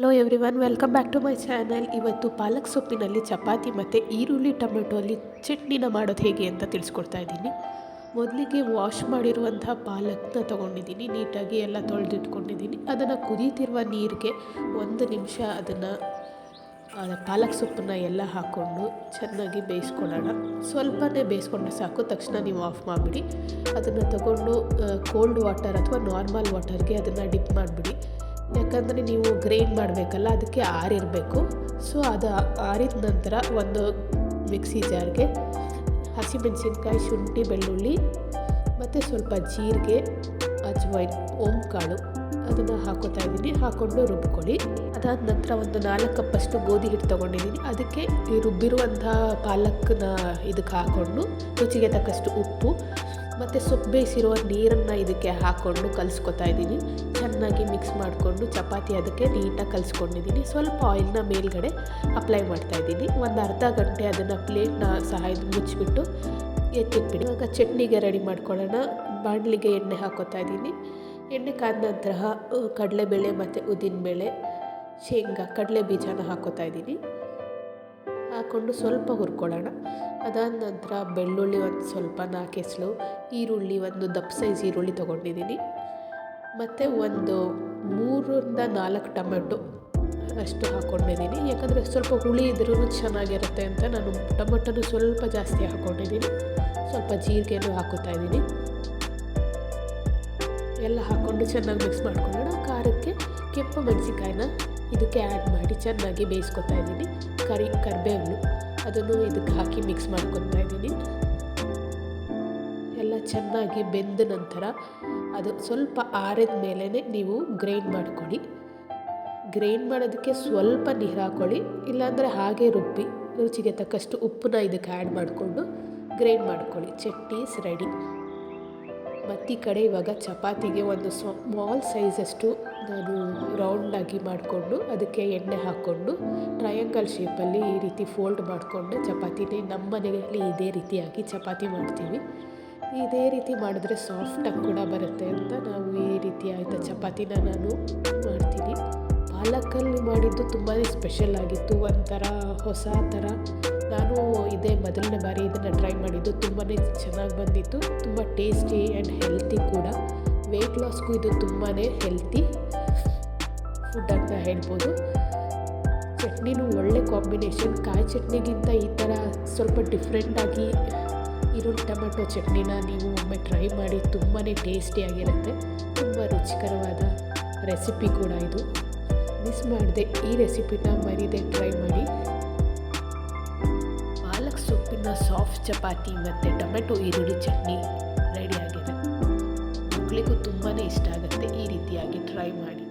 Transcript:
Hello everyone welcome back to my channel ಇವತ್ತು ಪಾಲಕ್ ಸೊಪ್ಪಿನಲ್ಲಿ ಚಪಾತಿ ಮತ್ತು ಈರುಳ್ಳಿ ಟೊಮೆಟೊ ಅಲ್ಲಿ ಚಟ್ನಿನ ಮಾಡೋದು ಹೇಗೆ ಅಂತ ತಿಳಿಸ್ಕೊಡ್ತಾ ಇದ್ದೀನಿ. ಮೊದಲಿಗೆ ವಾಶ್ ಮಾಡಿರುವಂಥ ಪಾಲಕ್ನ ತೊಗೊಂಡಿದ್ದೀನಿ, ನೀಟಾಗಿ ಎಲ್ಲ ತೊಳೆದಿಟ್ಕೊಂಡಿದ್ದೀನಿ. ಅದನ್ನು ಕುದೀತಿರುವ ನೀರಿಗೆ ಒಂದು ನಿಮಿಷ ಅದನ್ನು ಪಾಲಕ್ ಸೊಪ್ಪನ್ನ ಎಲ್ಲ ಹಾಕ್ಕೊಂಡು ಚೆನ್ನಾಗಿ ಬೇಯಿಸ್ಕೊಳ್ಳೋಣ. ಸ್ವಲ್ಪನೇ ಬೇಯಿಸ್ಕೊಂಡ್ರೆ ಸಾಕು, ತಕ್ಷಣ ನೀವು ಆಫ್ ಮಾಡಿಬಿಡಿ. ಅದನ್ನು ತಗೊಂಡು ಕೋಲ್ಡ್ ವಾಟರ್ ಅಥವಾ ನಾರ್ಮಲ್ ವಾಟರ್ಗೆ ಅದನ್ನು ಡಿಪ್ ಮಾಡಿಬಿಡಿ. ಯಾಕಂದರೆ ನೀವು ಗ್ರೈಂಡ್ ಮಾಡಬೇಕಲ್ಲ, ಅದಕ್ಕೆ ಆರಿರಬೇಕು ಸೊ ಅದು ಆರಿದ ನಂತರ ಒಂದು ಮಿಕ್ಸಿ ಜಾರ್ಗೆ ಹಸಿಮೆಣಸಿನ್ಕಾಯಿ, ಶುಂಠಿ, ಬೆಳ್ಳುಳ್ಳಿ ಮತ್ತು ಸ್ವಲ್ಪ ಜೀರಿಗೆ ಅಜ್ವೈನ್ ಓಂ ಕಾಳು ಅದನ್ನು ಹಾಕೋತಾ ಇದ್ದೀನಿ. ಹಾಕ್ಕೊಂಡು ರುಬ್ಕೊಳ್ಳಿ. ಅದಾದ ನಂತರ ಒಂದು ನಾಲ್ಕು ಕಪ್ಪಷ್ಟು ಗೋಧಿ ಹಿಟ್ಟು ತೊಗೊಂಡಿದ್ದೀನಿ. ಅದಕ್ಕೆ ಈ ರುಬ್ಬಿರುವಂಥ ಪಾಲಕ್ನ ಇದಕ್ಕೆ ಹಾಕ್ಕೊಂಡು ರುಚಿಗೆ ತಕ್ಕಷ್ಟು ಉಪ್ಪು ಮತ್ತು ಸೊಪ್ಪು ಬೇಯಿಸಿರುವ ನೀರನ್ನು ಇದಕ್ಕೆ ಹಾಕ್ಕೊಂಡು ಕಲಿಸ್ಕೊತಾ ಇದ್ದೀನಿ. ಚೆನ್ನಾಗಿ ಮಿಕ್ಸ್ ಮಾಡಿಕೊಂಡು ಚಪಾತಿ ಅದಕ್ಕೆ ನೀಟಾಗಿ ಕಲಿಸ್ಕೊಂಡಿದ್ದೀನಿ. ಸ್ವಲ್ಪ ಆಯಿಲ್ನ ಮೇಲ್ಗಡೆ ಅಪ್ಲೈ ಮಾಡ್ತಾ ಇದ್ದೀನಿ. ಒಂದು ಅರ್ಧ ಗಂಟೆ ಅದನ್ನು ಪ್ಲೇಟ್ನ ಸಹಾಯದ ಮುಚ್ಚಿಬಿಟ್ಟು ಎತ್ತಿಟ್ಬಿಡಿ. ಇವಾಗ ಚಟ್ನಿಗೆ ರೆಡಿ ಮಾಡ್ಕೊಳ್ಳೋಣ. ಬಾಣಲಿಗೆ ಎಣ್ಣೆ ಹಾಕೋತಾ ಇದ್ದೀನಿ. ಎಣ್ಣೆ ಕಾದ ನಂತರ ಕಡಲೆಬೇಳೆ ಮತ್ತು ಉದ್ದಿನಬೇಳೆ, ಶೇಂಗಾ ಕಡಲೆ ಬೀಜನ ಹಾಕೋತಾ ಇದ್ದೀನಿ. ಹಾಕ್ಕೊಂಡು ಸ್ವಲ್ಪ ಹುರ್ಕೊಳ್ಳೋಣ. ಅದಾದ ನಂತರ ಬೆಳ್ಳುಳ್ಳಿ ಒಂದು ಸ್ವಲ್ಪ ನಾಲ್ಕು ಎಸಳು ಈರುಳ್ಳಿ ಒಂದು ದಪ್ಪ ಸೈಜ್ ಈರುಳ್ಳಿ ತೊಗೊಂಡಿದ್ದೀನಿ. ಮತ್ತು ಒಂದು ಮೂರರಿಂದ ನಾಲ್ಕು ಟೊಮೆಟೊ ಅಷ್ಟು ಹಾಕ್ಕೊಂಡಿದ್ದೀನಿ ಯಾಕಂದರೆ ಸ್ವಲ್ಪ ಹುಳಿ ಇದ್ರೂ ಚೆನ್ನಾಗಿರುತ್ತೆ ಅಂತ ನಾನು ಟೊಮೆಟೊನು ಸ್ವಲ್ಪ ಜಾಸ್ತಿ ಹಾಕ್ಕೊಂಡಿದ್ದೀನಿ ಸ್ವಲ್ಪ ಜೀರಿಗೆನೂ ಹಾಕೋತಾ ಇದ್ದೀನಿ. ಎಲ್ಲ ಹಾಕ್ಕೊಂಡು ಚೆನ್ನಾಗಿ ಮಿಕ್ಸ್ ಮಾಡ್ಕೊಳ್ಳೋಣ. ಖಾರಕ್ಕೆ ಕೆಂಪು ಮೆಣಸಿಕಾಯಿನ ಇದಕ್ಕೆ ಆ್ಯಡ್ ಮಾಡಿ ಚೆನ್ನಾಗಿ ಬೇಯಿಸ್ಕೊತಾ ಇದ್ದೀನಿ. ಕರಿ ಕರಿಬೇವು ಅದನ್ನು ಇದಕ್ಕೆ ಹಾಕಿ ಮಿಕ್ಸ್ ಮಾಡ್ಕೊತಾ ಇದ್ದೀನಿ. ಎಲ್ಲ ಚೆನ್ನಾಗಿ ಬೆಂದ ನಂತರ ಅದು ಸ್ವಲ್ಪ ಆರಿದ ಮೇಲೇ ನೀವು ಗ್ರೈಂಡ್ ಮಾಡ್ಕೊಳ್ಳಿ. ಗ್ರೈಂಡ್ ಮಾಡೋದಕ್ಕೆ ಸ್ವಲ್ಪ ನೀರು ಹಾಕ್ಕೊಳ್ಳಿ ಇಲ್ಲಾಂದರೆ ಹಾಗೆ ರುಬ್ಬಿ ರುಚಿಗೆ ತಕ್ಕಷ್ಟು ಉಪ್ಪನ್ನ ಇದಕ್ಕೆ ಆ್ಯಡ್ ಮಾಡಿಕೊಂಡು ಗ್ರೈಂಡ್ ಮಾಡ್ಕೊಳ್ಳಿ. ಚಟ್ನೀಸ್ ರೆಡಿ ಮತ್ತು ಈ ಕಡೆ ಇವಾಗ ಚಪಾತಿಗೆ ಒಂದು ಸ್ಮಾಲ್ ಸೈಜಷ್ಟು ನಾನು ರೌಂಡಾಗಿ ಮಾಡಿಕೊಂಡು ಅದಕ್ಕೆ ಎಣ್ಣೆ ಹಾಕ್ಕೊಂಡು ಟ್ರಯಾಂಗಲ್ ಶೇಪಲ್ಲಿ ಈ ರೀತಿ ಫೋಲ್ಡ್ ಮಾಡಿಕೊಂಡು ಚಪಾತಿನೇ ನಮ್ಮ ಮನೆಯಲ್ಲಿ ಇದೇ ರೀತಿಯಾಗಿ ಚಪಾತಿ ಮಾಡ್ತೀವಿ. ಇದೇ ರೀತಿ ಮಾಡಿದ್ರೆ ಸಾಫ್ಟಾಗಿ ಕೂಡ ಬರುತ್ತೆ ಅಂತ ನಾವು ಈ ರೀತಿ ಆಯಿತಾ ಚಪಾತಿನ ನಾನು ಮಾಡ್ತೀನಿ. ಪಾಲಕಲ್ಲಿ ಮಾಡಿದ್ದು ತುಂಬಾ ಸ್ಪೆಷಲ್ ಆಗಿತ್ತು. ಒಂಥರ ಹೊಸ ಥರ. ನಾನು ಇದೇ ಮೊದಲನೇ ಬಾರಿ ಇದನ್ನು ಟ್ರೈ ಮಾಡಿದ್ದು. ತುಂಬಾ ಚೆನ್ನಾಗಿ ಬಂದಿತ್ತು. ತುಂಬ ಟೇಸ್ಟಿ ಆ್ಯಂಡ್ ಹೆಲ್ತಿ ಕೂಡ. ವೆಯ್ಟ್ ಲಾಸ್ಗೂ ಇದು ತುಂಬಾ ಹೆಲ್ತಿ ಫುಡ್ ಅಂತ ಹೇಳ್ಬೋದು. ಚಟ್ನಿನೂ ಒಳ್ಳೆ ಕಾಂಬಿನೇಷನ್ ಕಾಯಿ ಚಟ್ನಿಗಿಂತ ಈ ಥರ ಸ್ವಲ್ಪ ಡಿಫ್ರೆಂಟಾಗಿ ಈರುಳ್ಳಿ ಟೊಮೆಟೊ ಚಟ್ನಿನ ನೀವು ಒಮ್ಮೆ ಟ್ರೈ ಮಾಡಿ ತುಂಬಾ ಟೇಸ್ಟಿಯಾಗಿರುತ್ತೆ ತುಂಬ ರುಚಿಕರವಾದ ರೆಸಿಪಿ ಕೂಡ ಇದು. ಮಿಸ್ ಮಾಡಿದೆ ಈ ರೆಸಿಪಿನ ಮರಿದೆ ಟ್ರೈ ಮಾಡಿ. ಪಾಲಕ್ ಸೊಪ್ಪಿನ ಸಾಫ್ಟ್ ಚಪಾತಿ ಮತ್ತು ಟೊಮೆಟೊ ಈರುಳ್ಳಿ ಚಟ್ನಿ ರೆಡಿಯಾಗಿದೆ ಮಕ್ಕಳಿಗೂ ತುಂಬಾ ಇಷ್ಟ ಆಗುತ್ತೆ ಈ ರೀತಿಯಾಗಿ ಟ್ರೈ ಮಾಡಿ.